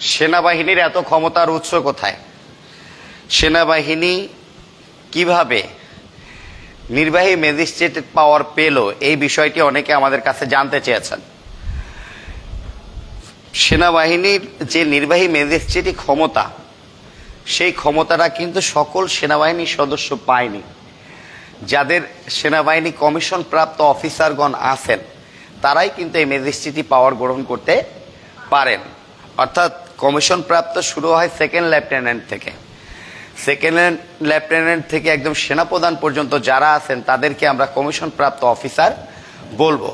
সেনাবাহিনীর এত ক্ষমতার উৎস কোথায়? সেনাবাহিনী কীভাবে নির্বাহী ম্যাজিস্ট্রেট পাওয়ার পেল? এই বিষয়টি অনেকে আমাদের কাছে জানতে চেয়েছেন। সেনাবাহিনীর যে নির্বাহী ম্যাজিস্ট্রেটই ক্ষমতা, সেই ক্ষমতাটা কিন্তু সকল সেনাবাহিনীর সদস্য পায়নি। যাদের সেনাবাহিনী কমিশন প্রাপ্ত অফিসারগণ আছেন, তারাই কিন্তু এই ম্যাজিস্ট্রেটি পাওয়ার গ্রহণ করতে পারেন। অর্থাৎ কমিশন প্রাপ্ত শুরু হয় সেকেন্ড লেফটেন্যান্ট থেকে। সেকেন্ড লেফটেন্যান্ট থেকে একদম সেনাপ্রধান পর্যন্ত যারা আছেন, তাদেরকে আমরা কমিশন প্রাপ্ত অফিসার বলব।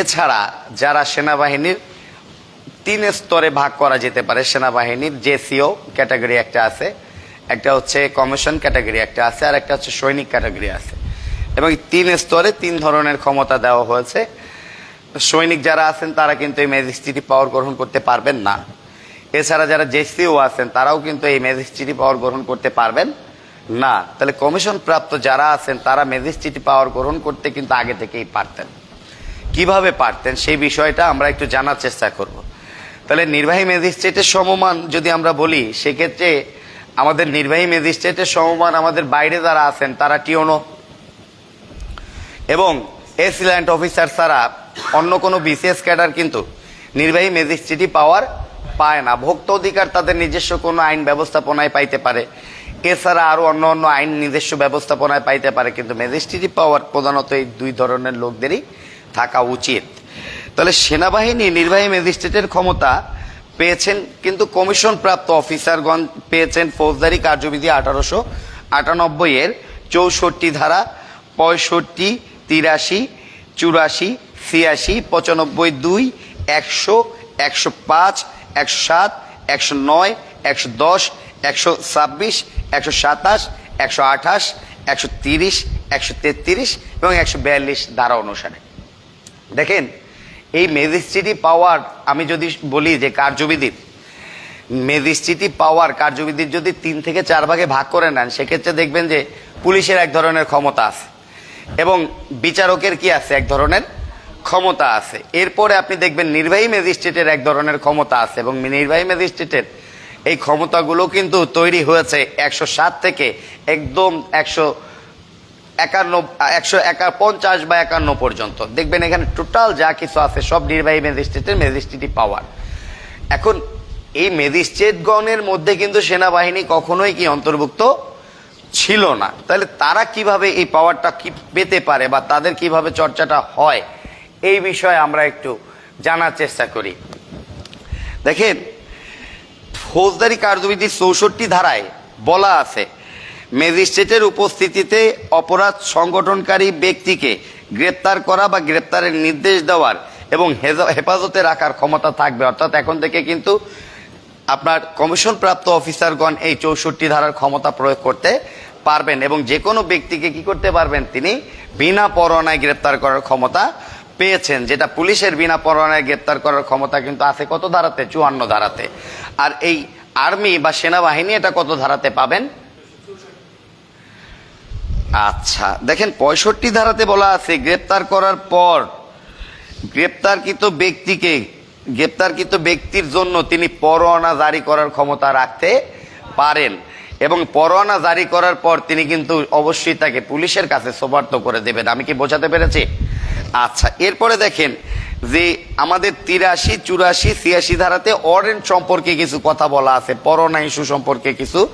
এছাড়া যারা সেনাবাহিনীর তিন স্তরে ভাগ করা যেতে পারে, সেনাবাহিনীর জেসিও ক্যাটাগরি একটা আছে, একটা হচ্ছে কমিশন ক্যাটাগরি একটা আছে, আর একটা হচ্ছে সৈনিক ক্যাটাগরি আছে। এবং তিন স্তরে তিন ধরনের ক্ষমতা দেওয়া হয়েছে। সৈনিক যারা আছেন, তারা কিন্তু এই ম্যাজিস্ট্রেটি পাওয়ার গ্রহণ করতে পারবেন না। এছাড়া যারা জেসিও আছেন, তারাও কিন্তু এই ম্যাজিস্ট্রেটি পাওয়ার গ্রহণ করতে পারবেন? না। তাহলে কমিশন প্রাপ্ত যারা আছেন, তারা ম্যাজিস্ট্রেটি পাওয়ার গ্রহণ করতে কিন্তু আগে থেকেই পারতেন। কীভাবে পারতেন? সেই বিষয়টা আমরা একটু জানার চেষ্টা করব। তাহলে নির্বাহী ম্যাজিস্ট্রেটের সমমান যদি আমরা বলি, সেক্ষেত্রে আমাদের নির্বাহী ম্যাজিস্ট্রেটের সমমান আমাদের বাইরে যারা আছেন, তারা টিওনো। এবং এসিল্যান্ড অফিসার ছাড়া অন্য কোনো বিসিএস ক্যাডার কিন্তু নির্বাহী ম্যাজিস্ট্রেটই পাওয়ার পায় না। ভোক্ত অধিকার তাদের নিজস্ব কোনো আইন ব্যবস্থাপনায় পাইতে পারে। এছাড়া আরও অন্য অন্য আইন নিজস্ব ব্যবস্থাপনায় পাইতে পারে, কিন্তু ম্যাজিস্ট্রেটই পাওয়ার প্রধানত এই দুই ধরনের লোকদেরই থাকা উচিত। তাহলে সেনাবাহিনী, নির্বাহী ম্যাজিস্ট্রেটের ক্ষমতা পেয়েছেন, কিন্তু কমিশন প্রাপ্ত অফিসারগণ পেয়েছেন ফৌজদারি কার্যবিধি আঠারোশো আটানব্বই এর চৌষট্টি ধারা পঁয়ষট্টি, তিরাশি, চুরাশি, ছিয়াশি, পঁচানব্বই দুই, একশো একশো পাঁচ একশো সাত একশো নয় একশো দশ একশো ছাব্বিশ একশো সাতাশ একশো আঠাশ একশো তিরিশ একশো তেত্রিশ এবং একশো বিয়াল্লিশ ধারা অনুসারে। দেখেন, এই ম্যাজিস্ট্রেটি পাওয়ার আমি যদি বলি যে কার্যবিধির ম্যাজিস্ট্রেটি পাওয়ার কার্যবিধির যদি তিন থেকে চার ভাগে ভাগ করে নেন, সেক্ষেত্রে দেখবেন যে পুলিশের এক ধরনের ক্ষমতা আছে এবং বিচারকের কি আছে? এক ধরনের ক্ষমতা আছে। এরপরে আপনি দেখবেন নির্বাহী ম্যাজিস্ট্রেটের এক ধরনের ক্ষমতা আছে এবং নির্বাহী ম্যাজিস্ট্রেটের এই ক্ষমতাগুলো কিন্তু তৈরি হয়েছে একশো সাত থেকে একদম একশো একান্ন, একশো একা, পঞ্চাশ বা একান্ন পর্যন্ত। দেখবেন এখানে টোটাল যা কিছু আছে সব নির্বাহী ম্যাজিস্ট্রেটের ম্যাজিস্ট্রেটি পাওয়ার এখন এই ম্যাজিস্ট্রেটগণের মধ্যে কিন্তু সেনাবাহিনী কখনোই কি অন্তর্ভুক্ত ছিল না। তাহলে তারা কীভাবে এই পাওয়ারটা কি পেতে পারে বা তাদের কীভাবে চর্চাটা হয় এই বিষয়ে আমরা একটু জানার চেষ্টা করি। দেখেন, ফৌজদারি কার্যবিধির চৌষট্টি ধারায় বলা আছে, ম্যাজিস্ট্রেটের উপস্থিতিতে অপরাধ সংগঠনকারী ব্যক্তিকে গ্রেপ্তার করা বা গ্রেপ্তারের নির্দেশ দেওয়ার এবং হেফাজতে রাখার ক্ষমতা থাকবে। অর্থাৎ এখন থেকে কিন্তু আপনার কমিশন প্রাপ্ত অফিসারগণ এই চৌষট্টি ধারার ক্ষমতা প্রয়োগ করতে পারবেন এবং যে কোনো ব্যক্তিকে কি করতে পারবেন, তিনি বিনা পরোয়ানায় গ্রেপ্তার করার ক্ষমতা পেয়েছেন, যেটা পুলিশের বিনা পরোয়ানায় গ্রেপ্তার করার ক্ষমতা কিন্তু আছে কত ধারাতে? চুয়ান্ন ধারাতে। আর এই আর্মি বা সেনাবাহিনী এটা কত ধারাতে পাবেন? আচ্ছা দেখেন পঁয়ষট্টি ধারাতে বলা আছে, গ্রেপ্তার করার পর গ্রেপ্তারকৃত ব্যক্তিকে, গ্রেপ্তারকৃত ব্যক্তির জন্য তিনি পরোয়ানা জারি করার ক্ষমতা রাখতে পারেন। এবং পরোয়ানা জারি করার পর তিনি কিন্তু অবশ্যই তাকে পুলিশের কাছে সোপার্দ করে দেবেন। আমি কি বোঝাতে পেরেছি? আচ্ছা এরপরে দেখেন যে আমাদের তিরাশি, চুরাশি, ছিয়াশি ধারাতে অরেন্ট সম্পর্কে কিছু কথা বলা আছে পরনা ইস্যু সম্পর্কে কিছু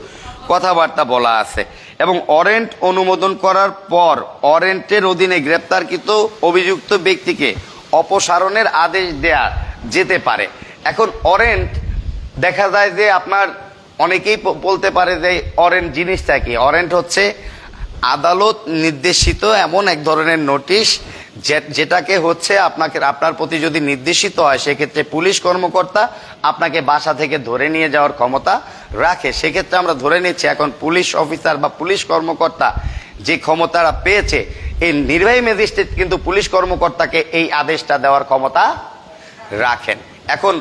কথাবার্তা বলা আছে। এবং অরেন্ট অনুমোদন করার পর অরেন্টের অধীনে গ্রেপ্তারকৃত অভিযুক্ত ব্যক্তিকে অপসারণের আদেশ দেয়া যেতে পারে। এখন অরেন্ট দেখা যায় যে আপনার অনেকেই বলতে পারে যে অরেন্ট জিনিসটা কি? অরেন্ট হচ্ছে আদালত নির্দেশিত এমন এক ধরনের নোটিশ যেটাকে হচ্ছে আপনাকে, আপনার প্রতি যদি নির্দেশিত হয়, সেক্ষেত্রে পুলিশ কর্মকর্তা আপনাকে বাসা থেকে ধরে নিয়ে যাওয়ার ক্ষমতা রাখে। সেক্ষেত্রে আমরা ধরে নিচ্ছি, এখন পুলিশ অফিসার বা পুলিশ কর্মকর্তা যে ক্ষমতাটা পেয়েছে, এই নির্বাহী ম্যাজিস্ট্রেট কিন্তু পুলিশ কর্মকর্তাকে এই আদেশটা দেওয়ার ক্ষমতা রাখেন। এখন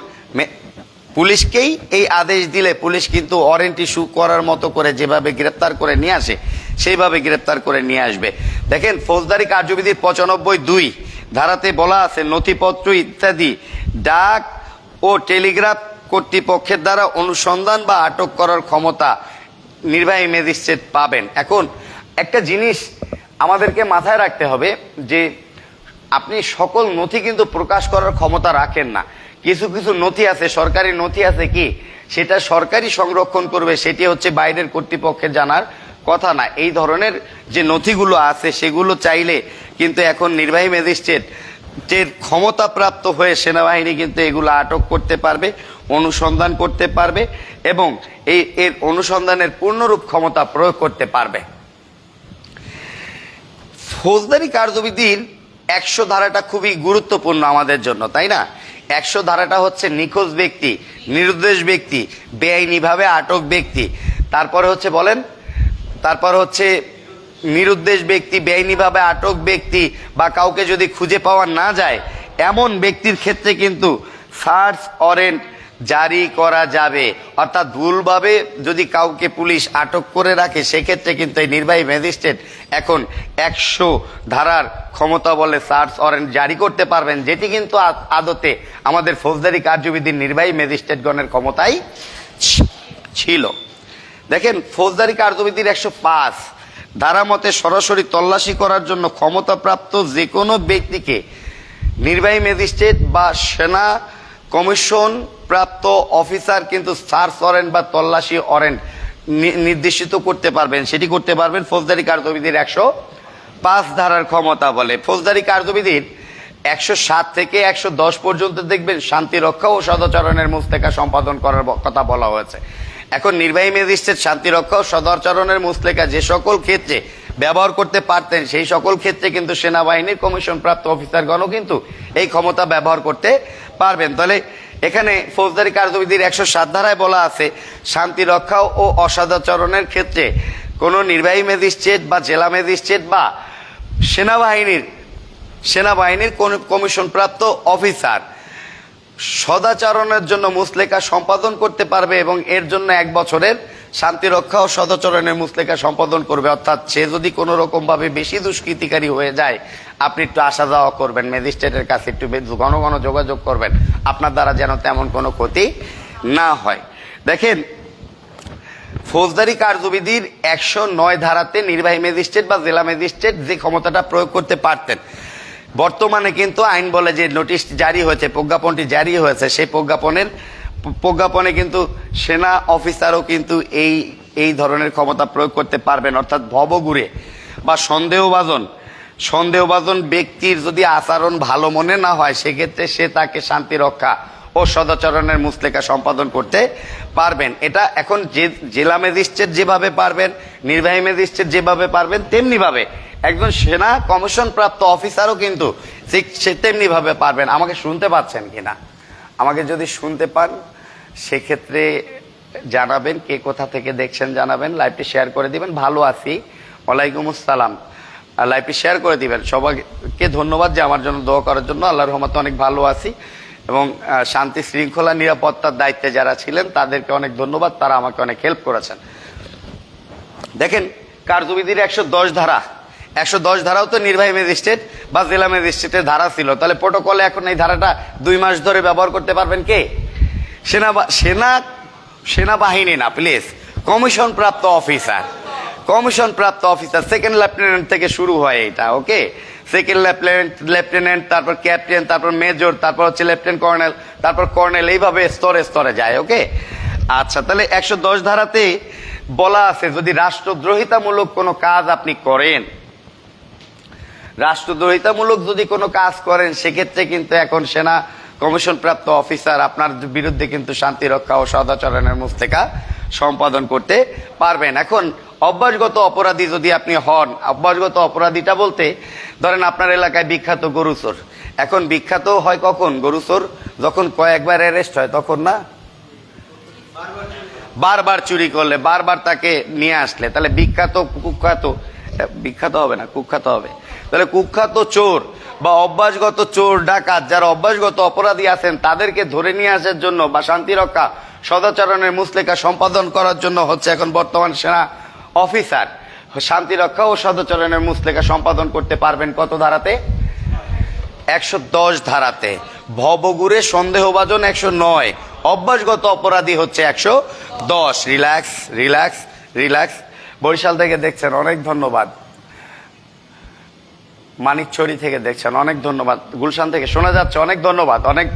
পুলিশকেই এই আদেশ দিলে পুলিশ কিন্তু ওয়ারেন্ট ইস্যু করার মতো করে যেভাবে গ্রেপ্তার করে নিয়ে আসে সেইভাবে গ্রেপ্তার করে নিয়ে আসবে। দেখেন, ফৌজদারি কার্যবিধির পঁচানব্বই দুই, ধারাতে বলা আছে, নথিপত্র ইত্যাদি, ডাক ও টেলিগ্রাফ কর্তৃপক্ষের দ্বারা অনুসন্ধান বা আটক করার ক্ষমতা নির্বাহী ম্যাজিস্ট্রেট পাবেন। এখন, একটা জিনিস আমাদেরকে মাথায় রাখতে হবে যে, আপনি সকল নথি কিন্তু প্রকাশ করার ক্ষমতা রাখেন না। কিছু কিছু নথি আছে, সরকারি নথি আছে কি? সেটা সরকারি সংরক্ষণ করবে, সেটি হচ্ছে বাইরের কর্তৃপক্ষের জানার কথা না, এই ধরনের যে নথিগুলো আছে সেগুলো চাইলে কিন্তু এখন নির্বাহী ম্যাজিস্ট্রেট যে ক্ষমতাপ্রাপ্ত হয়ে সেনাবাহিনী কিন্তু এগুলো আটক করতে পারবে, অনুসন্ধান করতে পারবে এবং এই, এর অনুসন্ধানের পূর্ণরূপ ক্ষমতা প্রয়োগ করতে পারবে। ফৌজদারি কার্যবিধির একশো ধারাটা খুবই গুরুত্বপূর্ণ আমাদের জন্য, তাই না? একশো ধারাটা হচ্ছে নিখোঁজ ব্যক্তি নিরুদ্দেশ ব্যক্তি, বেআইনিভাবে আটক ব্যক্তি। তারপরে হচ্ছে বলেন তারপর হচ্ছে নিরুদ্দেশ ব্যক্তি, বেআইনিভাবে আটক ব্যক্তি বা কাউকে যদি খুঁজে পাওয়া না যায়, এমন ব্যক্তির ক্ষেত্রে কিন্তু সার্চ অরেন্ট জারি করা যাবে। অর্থাৎ ভুলভাবে যদি কাউকে পুলিশ আটক করে রাখে, সেক্ষেত্রে কিন্তু এই নির্বাহী ম্যাজিস্ট্রেট এখন একশো ধারার ক্ষমতা বলে সার্চ ওয়ারেন্ট জারি করতে পারবেন, যেটি কিন্তু আদতে আমাদের ফৌজদারি কার্যবিধির নির্বাহী ম্যাজিস্ট্রেটগণের ক্ষমতাই ছিল। দেখেন, ফৌজদারি কার্যবিধির একশো পাঁচ ধারা মতে সরাসরি তল্লাশি করার জন্য ক্ষমতাপ্রাপ্ত যে কোনো ব্যক্তিকে নির্বাহী ম্যাজিস্ট্রেট বা সেনা কমিশন প্রাপ্ত অফিসার কিন্তু সার্চ ওয়ারেন্ট বা তল্লাশি ওয়ারেন্ট নি- নির্দেশিত করতে পারবেন। সেটি করতে পারবেন ফৌজদারি কার্যবিধির একশো পাঁচ ধারার ক্ষমতা বলে। ফৌজদারি কার্যবিধির একশো সাত থেকে একশো দশ পর্যন্ত দেখবেন শান্তি রক্ষা ও সদাচরণের মুস্তেকা সম্পাদন করার কথা বলা হয়েছে। এখন নির্বাহী ম্যাজিস্ট্রেট শান্তি রক্ষা ও সদাচরণের মুস্তেকা যে সকল ক্ষেত্রে ব্যবহার করতে পারতেন, সেই সকল ক্ষেত্রে কিন্তু সেনাবাহিনীর কমিশন প্রাপ্ত অফিসারগণও কিন্তু এই ক্ষমতা ব্যবহার করতে পারবেন। তাহলে এখানে ফৌজদারি কার্যবিধির একশো সাত ধারায় বলা আছে শান্তি রক্ষা ও অসদাচরণের ক্ষেত্রে কোনো নির্বাহী ম্যাজিস্ট্রেট বা জেলা ম্যাজিস্ট্রেট বা সেনাবাহিনীর সেনাবাহিনীর কোন কমিশনপ্রাপ্ত অফিসার সদাচরণের জন্য মুসলেখা সম্পাদন করতে পারবে এবং এর জন্য এক বছরের শান্তি রক্ষা ও সদাচরণের মুসলেখা সম্পাদন করবে। অর্থাৎ সে যদি কোনো রকম ভাবে বেশি দুষ্কৃতিকারী হয়ে যায়, আপনি একটু আসা যাওয়া করবেন, ম্যাজিস্ট্রেটের কাছে একটু ঘন ঘন যোগাযোগ করবেন। আপনার দ্বারা যেন তেমন কোনো ক্ষতি না হয়। দেখেন, ফৌজদারি কার্যবিধির একশো নয় ধারাতে নির্বাহী ম্যাজিস্ট্রেট বা জেলা ম্যাজিস্ট্রেট যে ক্ষমতাটা প্রয়োগ করতে পারতেন বর্তমানে কিন্তু আইন বলে যে নোটিশ জারি হয়েছে, প্রজ্ঞাপনটি জারি হয়েছে, সেই প্রজ্ঞাপনের, প্রজ্ঞাপনে কিন্তু সেনা অফিসারও কিন্তু এই এই ধরনের ক্ষমতা প্রয়োগ করতে পারবেন। অর্থাৎ ভবঘুরে বা সন্দেহভাজন সন্দেহভাজন ব্যক্তির যদি আচরণ ভালো মনে না হয়, সেক্ষেত্রে সে তাকে শান্তি, রক্ষা ও সদাচরণের মুসলেখা সম্পাদন করতে পারবেন। এটা এখন যে, জেলা ম্যাজিস্ট্রেট যেভাবে পারবেন, নির্বাহী ম্যাজিস্ট্রেট যেভাবে পারবেন তেমনি ভাবে একজন সেনা কমিশন প্রাপ্ত অফিসারও কিন্তু ঠিক সে তেমনি ভাবে পারবেন। আমাকে শুনতে পাচ্ছেন কিনা? আমাকে যদি শুনতে পান, সেক্ষেত্রে জানাবেন, কে কোথা থেকে দেখছেন জানাবেন, লাইভটি শেয়ার করে দিবেন। ভালো আছি। ওয়ালাইকুম আসসালাম। লাইভটি শেয়ার করে দিবেন। সবাইকে ধন্যবাদ যে আমার জন্য দোয়া করার জন্য। আল্লাহর রহমতে অনেক ভালো আছি এবং শান্তি, শৃঙ্খলা, নিরাপত্তার দায়িত্বে যারা ছিলেন, তাদেরকে অনেক ধন্যবাদ। তারা আমাকে অনেক হেল্প করেছেন। দেখেন কার্যবিধির একশো দশ ধারা। একশো দশ ধারাও তো নির্বাহী ম্যাজিস্ট্রেট বা জেলা ম্যাজিস্ট্রেটের ধারা ছিল। তাহলে প্রোটোকলে এখন এই ধারাটা দুই মাস ধরে ব্যবহার করতে পারবেন কে? সেনা সেনা, সেনাবাহিনী না, প্লিজ। কমিশন প্রাপ্ত অফিসার। কমিশন প্রাপ্ত অফিসার, সেকেন্ড লেফটেন্যান্ট থেকে শুরু হয় এটা, ওকে? সেকেন্ড লেফটেন্যান্ট লেফটেন্যান্ট, তারপর ক্যাপ্টেন, তারপর মেজর, তারপর হচ্ছে লেফটেন্যান্ট কর্নেল, তারপর কর্নেল, এইভাবে স্তরে স্তরে যায়, ওকে? আচ্ছা তাহলে একশো দশ ধারাতে বলা আছে, যদি রাষ্ট্রদ্রোহিতামূলক কোনো কাজ আপনি করেন রাষ্ট্রদ্রোহিতামূলক যদি কোনো কাজ করেন, সেক্ষেত্রে কিন্তু এখন সেনা কমিশন প্রাপ্ত অফিসার আপনার বিরুদ্ধে কিন্তু শান্তি রক্ষা ও সদাচরণের মুস্তেকা সম্পাদন করতে পারবেন। এখন, অভ্যাসগত অপরাধী যদি আপনি হন, অভ্যাসগত অপরাধীটা বলতে, ধরেন আপনার এলাকায় বিখ্যাত গরুচোর এখন বিখ্যাত হয় কখন? গরুচোর যখন কয়েকবার অ্যারেস্ট হয়, তখন না? বারবার চুরি করলে, বারবার তাকে নিয়ে আসলে। তাহলে বিখ্যাত, কুখ্যাত, বিখ্যাত হবে না, কুখ্যাত হবে। তাহলে কুখ্যাত চোর বা অভ্যাসগত চোর, ডাকাত যারা অভ্যাসগত অপরাধী আছেন, তাদেরকে ধরে নিয়ে আসার জন্য বা শান্তি রক্ষা সদাচরণের মুসলেখা সম্পাদন করার জন্য হচ্ছে এখন বর্তমান সেনা অফিসার। শান্তি রক্ষা ও সদাচরণের মুসলেখা সম্পাদন করতে পারবেন কত ধারাতে? একশো দশ ধারাতে। ভবগুড়ে সন্দেহভাজন একশো নয়। অভ্যাসগত অপরাধী হচ্ছে একশো দশ। Relax relax relax. বরিশাল থেকে দেখছেন, অনেক ধন্যবাদ। মানিকছড়ি থেকে দেখছেন। অনেক ধন্যবাদ। গুলশান থেকে শোনা যাচ্ছে, অনেক ধন্যবাদ, অনেক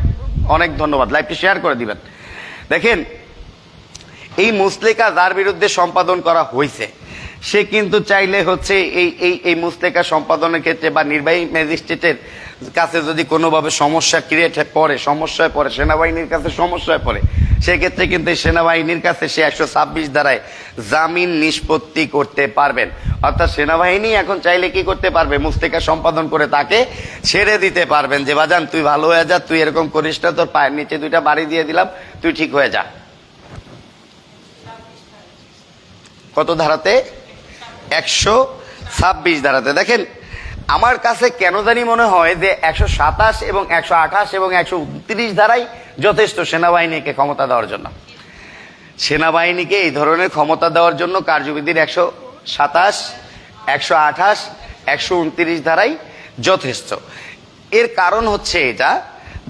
অনেক ধন্যবাদ। লাইভটি শেয়ার করে দিবেন। দেখেন, এই মুসলেকা যার বিরুদ্ধে সম্পাদন করা হয়েছে, সে কিন্তু চাইলে হচ্ছে এই এই এই মুসলেকা সম্পাদনের ক্ষেত্রে বা নির্বাহী ম্যাজিস্ট্রেটের কাছে যদি কোনোভাবে সমস্যা ক্রিয়েট পড়ে, সমস্যায় পড়ে, সেনাবাহিনীর কাছে সমস্যায় পড়ে সেক্ষেত্রে কিন্তু সেনাবাহিনীর কাছে সে একশো ছাব্বিশ দ্বারায় জামিন নিষ্পত্তি করতে পারবেন। অর্থাৎ সেনাবাহিনী এখন চাইলে কি করতে পারবে? মুস্তিকা সম্পাদন করে তাকে ছেড়ে দিতে পারবেন যে, বাজান, তুই ভালো হয়ে যা, তুই এরকম করিস না, তোর পায়ের নিচে দুইটা বাড়ি দিয়ে দিলাম, তুই ঠিক হয়ে যা। কত ধারাতে? একশো ছাব্বিশ ধারাতে। দেখেন আমার কাছে কেন জানি মনে হয় যে একশো সাতাশ এবং একশো আঠাশ এবং একশো উনত্রিশ ধারাই যথেষ্ট সেনাবাহিনীকে ক্ষমতা দেওয়ার জন্য। সেনাবাহিনীকে এই ধরনের ক্ষমতা দেওয়ার জন্য কার্যবিধির একশো সাতাশ, একশো আঠাশ, একশো উনত্রিশ ধারাই যথেষ্ট। এর কারণ হচ্ছে এটা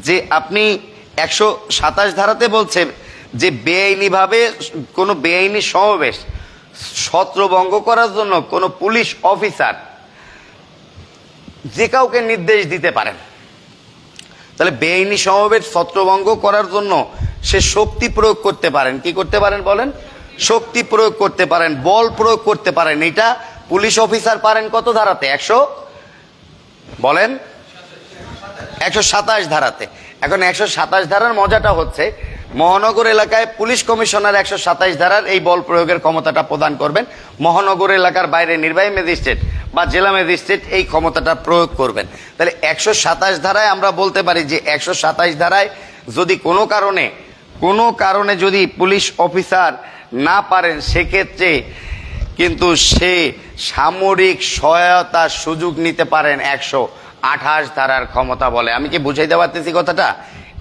যে আপনি একশো সাতাশ ধারাতে বলছেন যে বেআইনিভাবে কোনো বেআইনি সমাবেশ ছত্রভঙ্গ করার জন্য কোনো পুলিশ অফিসার যে কাউকে নির্দেশ দিতে পারেন। তাহলে বেআইনি সমাবেশ ছত্রভঙ্গ করার জন্য সে শক্তি প্রয়োগ করতে পারেন। কি করতে পারেন বলেন? শক্তি প্রয়োগ করতে পারেন, বল প্রয়োগ করতে পারেন। এটা পুলিশ অফিসার পারেন কত ধারাতে? একশো? বলেন? একশো সাতাশ ধারাতে। এখন একশো সাতাশ ধারার মজাটা হচ্ছে মহানগর এলাকায় পুলিশ কমিশনার একশো সাতাইশ ধারার এই বল প্রয়োগের ক্ষমতাটা প্রদান করবেন। মহানগর এলাকার বাইরে নির্বাহী ম্যাজিস্ট্রেট বা জেলা ম্যাজিস্ট্রেট এই ক্ষমতাটা প্রয়োগ করবেন। তাহলে একশো সাতাশ ধারায় আমরা বলতে পারি যে একশো সাতাশ ধারায় যদি কোনো কারণে কোনো কারণে যদি পুলিশ অফিসার না পারেন, সেক্ষেত্রে কিন্তু সে সামরিক সহায়তার সুযোগ নিতে পারেন একশো আঠাশ ধারার ক্ষমতা বলে। আমি কি বুঝাইতে পারতেছি কথাটা?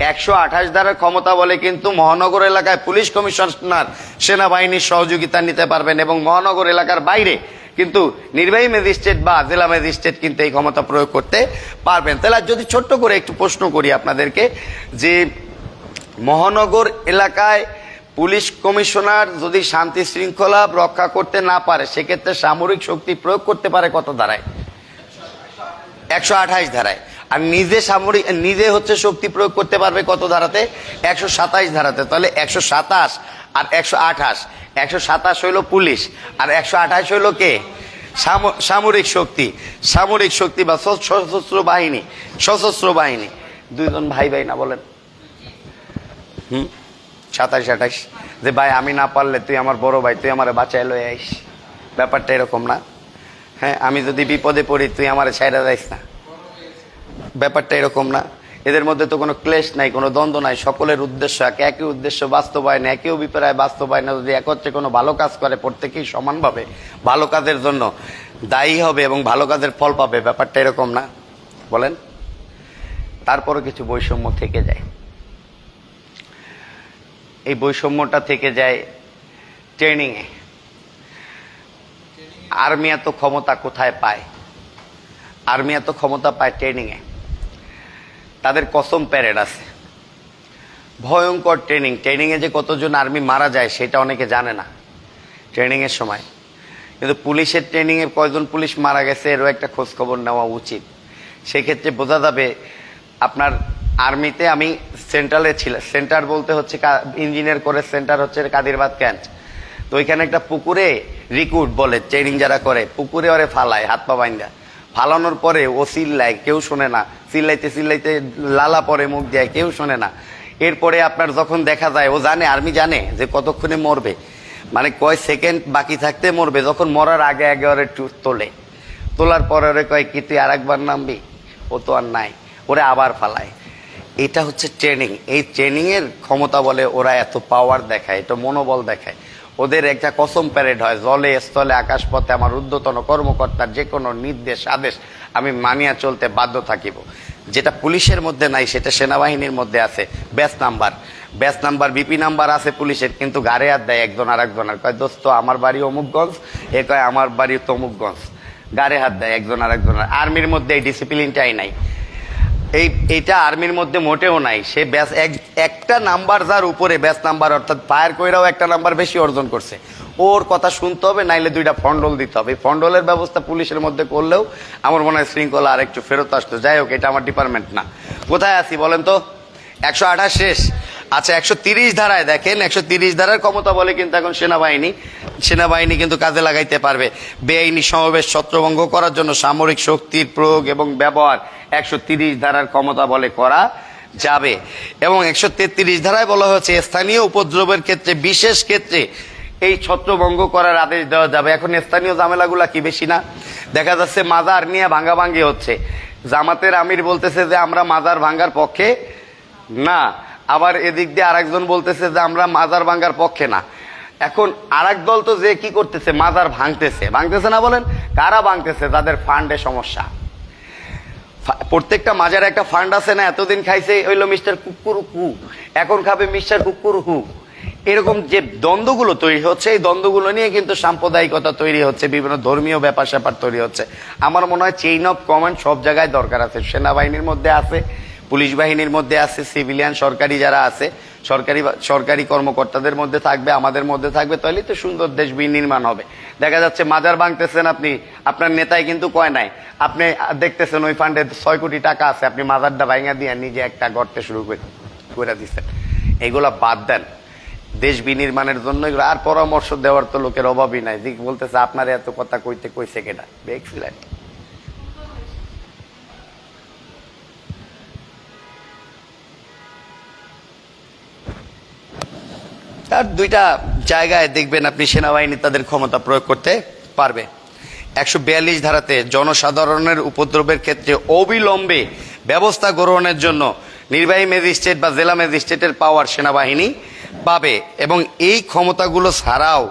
একশো আঠাশ ধারার ক্ষমতা বলে কিন্তু মহানগর এলাকায় পুলিশ কমিশনার সেনাবাহিনীর সহযোগিতা নিতে পারবেন এবং মহানগর এলাকার বাইরে কিন্তু নির্বাহী ম্যাজিস্ট্রেট বা জেলা ম্যাজিস্ট্রেট কিন্তু এই ক্ষমতা প্রয়োগ করতে পারবেন। তাহলে যদি ছোট্ট করে একটু প্রশ্ন করি আপনাদেরকে, যে মহানগর এলাকায় পুলিশ কমিশনার যদি শান্তি শৃঙ্খলা রক্ষা করতে না পারে, সেক্ষেত্রে সামরিক শক্তি প্রয়োগ করতে পারে কত ধারায়? একশো আঠাশ ধারায়। আর নিজে সামরিক, নিজে হচ্ছে শক্তি প্রয়োগ করতে পারবে কত ধারাতে? একশো সাতাশ ধারাতে। তাহলে একশো সাতাশ আর একশো আঠাশ। একশো সাতাশ হইল পুলিশ আর একশো আঠাশ হইল কে? সাম- সামরিক শক্তি। সামরিক শক্তি বা সশস্ত্র বাহিনী। সশস্ত্র বাহিনী। দুইজন ভাই ভাই না বলেন। হুম? সাতাশ, আঠাশ। যে ভাই, আমি না পারলে তুই আমার বড় ভাই, তুই আমার বাঁচায় লয়ে আইস। ব্যাপারটা এরকম না। হ্যাঁ আমি যদি বিপদে পড়ি, তুই আমার ছাইরা যাইস না। ব্যাপারটা এরকম না। এদের মধ্যে তো কোনো ক্লেশ নাই, কোনো দ্বন্দ্ব নাই, সকলের উদ্দেশ্য এক, একই উদ্দেশ্য বাস্তবায়ন, একই অভিপ্রায় বাস্তবায়ন, যদি একত্রে কোনো ভালো কাজ করে প্রত্যেকেই সমানভাবে ভালো কাজের জন্য দায়ী হবে এবং ভালো কাজের ফল পাবে, ব্যাপারটা এরকম না। বলেন? তারপরও কিছু বৈষম্য থেকে যায়। এই বৈষম্যটা থেকে যায় ট্রেনিংয়ে আর্মি এত ক্ষমতা কোথায় পায়? আর্মি এত ক্ষমতা পায় ট্রেনিংয়ে তাদের কসম প্যারেড আছে। ভয়ঙ্কর ট্রেনিং। ট্রেনিংয়ে যে কতজন আর্মি মারা যায় সেটা অনেকে জানে না ট্রেনিংয়ের সময়। কিন্তু পুলিশের ট্রেনিংয়ে কয়জন পুলিশ মারা গেছে এরও একটা খোঁজ খবর নেওয়া উচিত। সেক্ষেত্রে বোঝা যাবে আপনার আর্মিতে আমি সেন্ট্রালে ছিলাম সেন্টার বলতে হচ্ছে ইঞ্জিনিয়ার করে সেন্টার হচ্ছে কাদিরবাদ ক্যান্ট তো ওইখানে একটা পুকুরে রিক্রুট বলে, ট্রেনিং যারা করে, পুকুরে ওরে ফালায়, হাত পা বাইন্দা। ফালানোর পরে ও চিল্লায়, কেউ শোনে না। চিল্লাইতে চিল্লাইতে লালা পরে মুখ দেয়, কেউ শোনে না। এরপরে আপনার যখন দেখা যায়, ও জানে, আর্মি জানে যে কতক্ষণে মরবে। মানে কয় সেকেন্ড বাকি থাকতে মরবে, যখন মরার আগে আগে ওরে তোলে। তোলার পরে ওরে কয়, কি তুই আর একবার নামবি? ও তো আর নাই। ওরে আবার ফালায়। এটা হচ্ছে ট্রেনিং। এই ট্রেনিংয়ের ক্ষমতা বলে ওরা এত পাওয়ার দেখায়, এটা মনোবল দেখায়। ওদের একটা কসম প্যারেড হয়, জলে, স্থলে, আকাশপথে আমার ঊর্ধ্বতন কর্মকর্তার যে কোনো নির্দেশ, আদেশ আমি মানিয়া চলতে বাধ্য থাকিব। যেটা পুলিশের মধ্যে নাই, সেটা সেনাবাহিনীর মধ্যে আছে। ব্যাস নাম্বার। ব্যাস নাম্বার, বিপি নাম্বার আছে পুলিশের, কিন্তু গাড়ে হাত দেয় একজন আর একজনের কয়, দোস্ত, আমার বাড়ি অমুকগঞ্জ? এ কয়, আমার বাড়ি তমুকগঞ্জ। গাড়ে হাত দেয় একজন আর একজনের আর্মির মধ্যে এই ডিসিপ্লিনটাই নাই। এই, এটা আর্মির মধ্যে মোটেও নাই। সে ব্যাস এক, একটা নাম্বার যার উপরে ব্যাস নাম্বার, অর্থাৎ ফায়ার কইরাও একটা নাম্বার বেশি অর্জন করছে। ওর কথা শুনতে হবে, নাইলে দুইটা ফন্ডল দিতে হবে। ফন্ডলের ব্যবস্থা পুলিশের মধ্যে করলেও আমার মনে হয় শৃঙ্খলা আর একটু ফেরত আসতো। যাই হোক, এটা আমার ডিপার্টমেন্ট না। কোথায় আছি বলেন তো? একশো আঠাশ শেষ। আচ্ছা একশো ধারায় দেখেন, একশো তিরিশ ধারার ক্ষমতা বলে কিন্তু এখন সেনাবাহিনী সেনাবাহিনী কিন্তু কাজে লাগাইতে পারবে। বেআইনি সমাবেশ ছত্রভঙ্গ করার জন্য সামরিক শক্তির প্রয়োগ এবং ব্যবহার একশো ধারার ক্ষমতা বলে করা যাবে। এবং একশো তেত্রিশ ধারায় বলা হয়েছে, স্থানীয় উপদ্রবের ক্ষেত্রে, বিশেষ ক্ষেত্রে এই ছত্রভঙ্গ করার আদেশ দেওয়া যাবে। এখন স্থানীয় ঝামেলাগুলা কি বেশি না? দেখা যাচ্ছে মাজার নিয়ে ভাঙ্গাভাঙ্গি হচ্ছে। জামাতের আমির বলতেছে যে, আমরা মাজার ভাঙ্গার পক্ষে না। আবার এদিক দিয়ে আরেকজন বলতেছে যে আমরা মাজার ভাঙ্গার পক্ষে না। এখন আরেক দল তো যে কি করতেছে, মাজার ভাঙতেছে। ভাঙতেছে না বলেন, কারা ভাঙতেছে? যাদের ফান্ডে সমস্যা। প্রত্যেকটা মাজার একটা ফান্ড আছে না, এতদিন খাইছে হইল মিস্টার কুকুর হু এখন খাবে মিস্টার কুকুর হু এরকম যে দ্বন্দ্বগুলো তৈরি হচ্ছে, এই দ্বন্দ্বগুলো নিয়ে কিন্তু সাম্প্রদায়িকতা তৈরি হচ্ছে, বিভিন্ন ধর্মীয় ব্যাপার স্যাপার তৈরি হচ্ছে। আমার মনে হয় চেইন অফ কমান্ড সব জায়গায় দরকার আছে, সেনাবাহিনীর মধ্যে আছে পুলিশ বাহিনীর মধ্যে আছে সিভিলিয়ান সরকারি যারা আছে, সরকারি সরকারি কর্মকর্তাদের মধ্যে থাকবে, আমাদের মধ্যে থাকবে তাহলে তো সুন্দর দেশ বিনির্মাণ হবে। দেখা যাচ্ছে মাজার ভাঙতেছেন আপনি, আপনার নেতাই কিন্তু কয় নাই। আপনি দেখতেছেন ওই ফান্ডে ছয় কোটি টাকা আছে, আপনি মাজারটা ভাঙা দিয়ে নিজে একটা গড়তে শুরু করে দিচ্ছেন এগুলা বাদ দেন। দেশ বিনির্মাণের জন্য এগুলো আর পরামর্শ দেওয়ার তো লোকের অভাবই নাই। দিক বলতেছে, আপনার এত কথা কইতে কইছে কেটা দেখছিলেন আর দুইটা জায়গায় দেখবেন আপনি সেনাবাহিনী তাদের ক্ষমতা প্রয়োগ করতে পারবে। একশো বিয়াল্লিশ ধারাতে জনসাধারণের উপদ্রবের ক্ষেত্রে অবিলম্বে ব্যবস্থা গ্রহণের জন্য নির্বাহী ম্যাজিস্ট্রেট বা জেলা ম্যাজিস্ট্রেটের পাওয়ার সেনাবাহিনী পাবে এবং এই ক্ষমতাগুলো ছাড়াও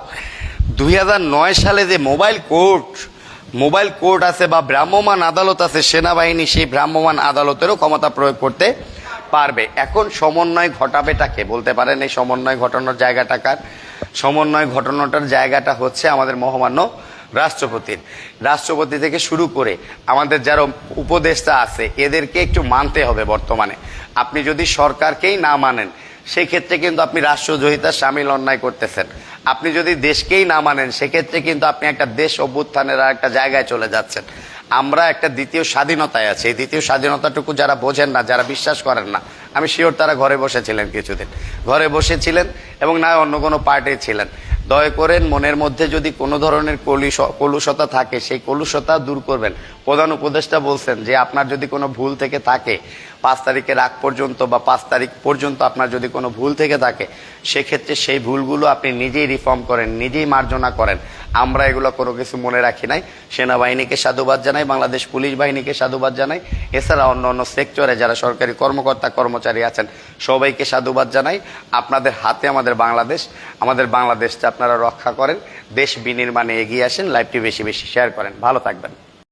দুই নয় সালে যে মোবাইল কোর্ট মোবাইল কোর্ট আছে বা ভ্রাম্যমাণ আদালত আছে, সেনাবাহিনী সেই ভ্রাম্যমাণ আদালতেরও ক্ষমতা প্রয়োগ করতে পারবে। এখন সমন্বয় ঘটাবেটাকে বলতে পারেন এই সমন্বয় ঘটানোর জায়গাটাকার সমন্বয় ঘটানোটার জায়গাটা হচ্ছে আমাদের মহামান্য রাষ্ট্রপতির। রাষ্ট্রপতি থেকে শুরু করে আমাদের যারা উপদেষ্টা আছে, এদেরকে একটু মানতে হবে বর্তমানে। আপনি যদি সরকারকেই না মানেন সেই ক্ষেত্রে কিন্তু আপনি রাষ্ট্রদ্রোহিতার সামিল অন্যায় করতেছেন। আপনি যদি দেশকেই না মানেন, সেক্ষেত্রে কিন্তু আপনি একটা দেশ অভ্যুত্থানের আর একটা জায়গায় চলে যাচ্ছেন। আমরা একটা দ্বিতীয় স্বাধীনতায় আছি। এই দ্বিতীয় স্বাধীনতাটুকু যারা বোঝেন না, যারা বিশ্বাস করেন না, আমি শিওর তারা ঘরে বসেছিলেন কিছুদিন। ঘরে বসেছিলেন এবং না অন্য কোনো পার্টি ছিলেন। দয়া করেন মনের মধ্যে যদি কোনো ধরনের কলুষতা থাকে, সেই কলুষতা দূর করবেন। প্রধান উপদেষ্টা বলছেন যে, আপনার যদি কোনো ভুল থেকে থাকে পাঁচ তারিখের আগ পর্যন্ত বা পাঁচ তারিখ পর্যন্ত আপনার যদি কোনো ভুল থেকে থাকে, সেক্ষেত্রে সেই ভুলগুলো আপনি নিজেই রিফর্ম করেন, নিজেই মার্জনা করেন। আমরা এগুলো কোনো কিছু মনে রাখি নাই। সেনাবাহিনীকে সাধুবাদ জানাই, বাংলাদেশ পুলিশ বাহিনীকে সাধুবাদ জানাই। এছাড়া অন্য অন্য সেক্টরে যারা সরকারি কর্মকর্তা, কর্মচারী আছেন, সবাইকে সাধুবাদ জানাই। আপনাদের হাতে আমাদের বাংলাদেশ, আমাদের বাংলাদেশটা আপনারা রক্ষা করেন। দেশ বিনির্মাণে এগিয়ে আসেন। লাইভটি বেশি বেশি শেয়ার করেন। ভালো থাকবেন।